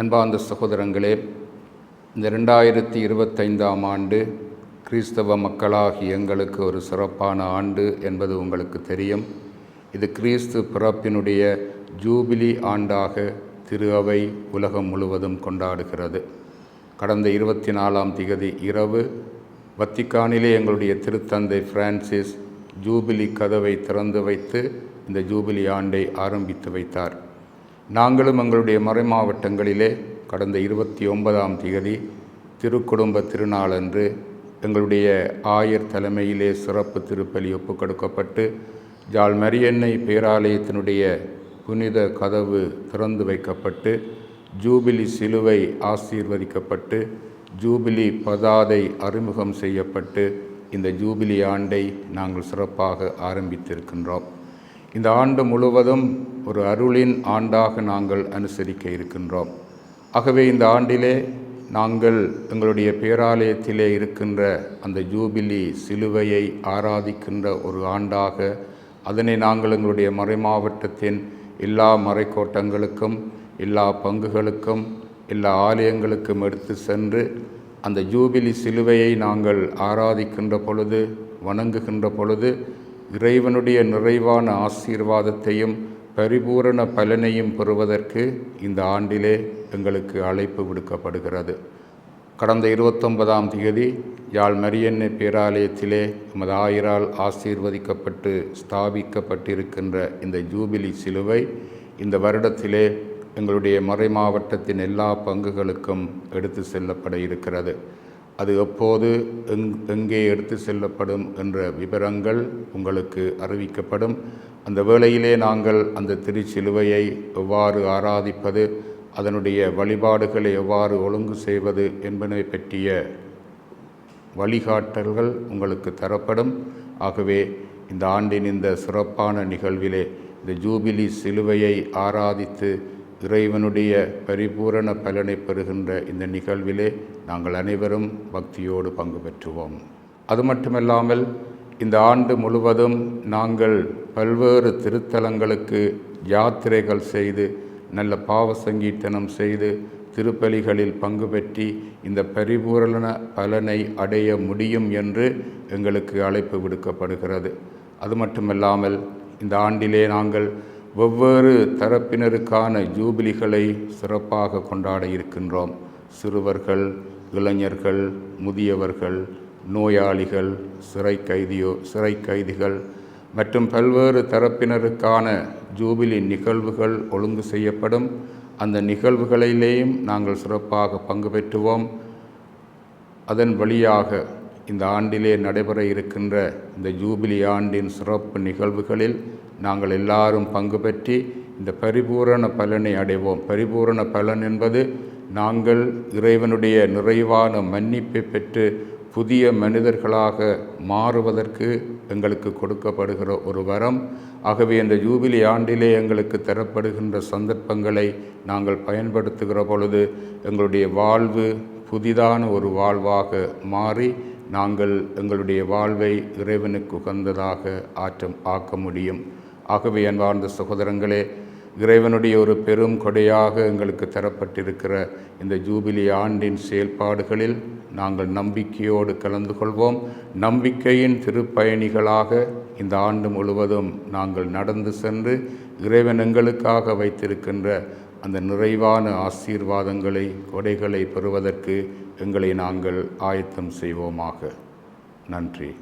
அன்பார்ந்த சகோதரங்களே இந்த ரெண்டாயிரத்தி இருபத்தைந்தாம் ஆண்டு கிறிஸ்தவ மக்களாகிய எங்களுக்கு ஒரு சிறப்பான ஆண்டு என்பது உங்களுக்கு தெரியும். இது கிறிஸ்து பிறப்பினுடைய ஜூபிலி ஆண்டாக திரு அவை உலகம் முழுவதும் கொண்டாடுகிறது. கடந்த இருபத்தி நாலாம் திகதி இரவு வத்திக்கானிலே எங்களுடைய திருத்தந்தை பிரான்சிஸ் ஜூபிலி கதவை திறந்து வைத்து இந்த ஜூபிலி ஆண்டை ஆரம்பித்து வைத்தார். நாங்களும் எங்களுடைய மறைமாவட்டங்களிலே கடந்த இருபத்தி ஒன்பதாம் தேதி திருக்குடும்ப திருநாளன்று எங்களுடைய ஆயர் தலைமையிலே சிறப்பு திருப்பலி ஒப்புக் கொடுக்கப்பட்டு மரியன்னை பேராலயத்தினுடைய புனித கதவு திறந்து வைக்கப்பட்டு ஜூபிலி சிலுவை ஆசீர்வதிக்கப்பட்டு ஜூபிலி பதாதை அறிமுகம் செய்யப்பட்டு இந்த ஜூபிலி ஆண்டை நாங்கள் சிறப்பாக ஆரம்பித்திருக்கின்றோம். இந்த ஆண்டு முழுவதும் ஒரு அருளின் ஆண்டாக நாங்கள் அனுசரிக்க இருக்கின்றோம். ஆகவே இந்த ஆண்டிலே நாங்கள் எங்களுடைய பேராலயத்திலே இருக்கின்ற அந்த ஜூபிலி சிலுவையை ஆராதிக்கின்ற ஒரு ஆண்டாக அதனை நாங்கள் எங்களுடைய மறைமாவட்டத்தின் எல்லா மறைக்கோட்டங்களுக்கும் எல்லா பங்குகளுக்கும் எல்லா ஆலயங்களுக்கும் எடுத்து சென்று அந்த ஜூபிலி சிலுவையை நாங்கள் ஆராதிக்கின்ற பொழுது வணங்குகின்ற பொழுது இறைவனுடைய நிறைவான ஆசீர்வாதத்தையும் பரிபூரண பலனையும் பெறுவதற்கு இந்த ஆண்டிலே எங்களுக்கு அழைப்பு விடுக்கப்படுகிறது. கடந்த இருபத்தொன்பதாம் தேதி யாழ் மரியன்னை பேராலயத்திலே நமது ஆயிரால் ஆசீர்வதிக்கப்பட்டு ஸ்தாபிக்கப்பட்டிருக்கின்ற இந்த ஜூபிலி சிலுவை இந்த வருடத்திலே எங்களுடைய மறை மாவட்டத்தின் எல்லா பங்குகளுக்கும் எடுத்து செல்லப்பட இருக்கிறது. அது எப்போது எங் எங்கே எடுத்து செல்லப்படும் என்ற விவரங்கள் உங்களுக்கு அறிவிக்கப்படும். அந்த வேளையிலே நாங்கள் அந்த திருச்சிலுவையை எவ்வாறு ஆராதிப்பது அதனுடைய வழிபாடுகளை எவ்வாறு ஒழுங்கு செய்வது என்பதை பற்றிய வழிகாட்டல்கள் உங்களுக்கு தரப்படும். ஆகவே இந்த ஆண்டின் இந்த சிறப்பான நிகழ்விலே இந்த ஜூபிலி சிலுவையை ஆராதித்து இறைவனுடைய பரிபூரண பலனை பெறுகின்ற இந்த நிகழ்விலே நாங்கள் அனைவரும் பக்தியோடு பங்கு பெற்றுவோம். அது மட்டுமல்லாமல் இந்த ஆண்டு முழுவதும் நாங்கள் பல்வேறு திருத்தலங்களுக்கு யாத்திரைகள் செய்து நல்ல பாவ சங்கீர்த்தனம் செய்து திருப்பலிகளில் பங்கு பெற்றி இந்த பரிபூரண பலனை அடைய முடியும் என்று எங்களுக்கு அழைப்பு விடுக்கப்படுகிறது. அது மட்டுமல்லாமல் இந்த ஆண்டிலே நாங்கள் வெவ்வேறு தரப்பினருக்கான ஜூபிலிகளை சிறப்பாக கொண்டாட இருக்கின்றோம். சிறுவர்கள் இளைஞர்கள் முதியவர்கள் நோயாளிகள் சிறை கைதியோ சிறை கைதிகள் மற்றும் பல்வேறு தரப்பினருக்கான ஜூபிலி நிகழ்வுகள் ஒழுங்கு செய்யப்படும். அந்த நிகழ்வுகளிலேயும் நாங்கள் சிறப்பாக பங்கு பெற்றுவோம். அதன் வழியாக இந்த ஆண்டிலே நடைபெற இருக்கின்ற இந்த ஜூபிலி ஆண்டின் சிறப்பு நிகழ்வுகளில் நாங்கள் எல்லாரும் பங்கு பெற்றி இந்த பரிபூரண பலனை அடைவோம். பரிபூரண பலன் என்பது நாங்கள் இறைவனுடைய நிறைவான மன்னிப்பை பெற்று புதிய மனிதர்களாக மாறுவதற்கு எங்களுக்கு கொடுக்கப்படுகிற ஒரு வரம். ஆகவே இந்த ஜூபிலி ஆண்டிலே எங்களுக்கு தரப்படுகின்ற சந்தர்ப்பங்களை நாங்கள் பயன்படுத்துகிற பொழுது எங்களுடைய வாழ்வு புதிதான ஒரு வாழ்வாக மாறி நாங்கள் எங்களுடைய வாழ்வை இறைவனுக்கு உகந்ததாக ஆற்றம் ஆக்க முடியும். ஆகவே அன்பார்ந்த சகோதரங்களே இறைவனுடைய ஒரு பெரும் கொடையாக எங்களுக்கு தரப்பட்டிருக்கிற இந்த ஜூபிலி ஆண்டின் செயல்பாடுகளில் நாங்கள் நம்பிக்கையோடு கலந்து கொள்வோம். நம்பிக்கையின் திருப்பயணிகளாக இந்த ஆண்டு முழுவதும் நாங்கள் நடந்து சென்று இறைவன் எங்களுக்காக வைத்திருக்கின்ற அந்த நிறைவான ஆசீர்வாதங்களை கொடைகளை பெறுவதற்கு எங்களை நாங்கள் ஆயத்தம் செய்வோமாக. நன்றி.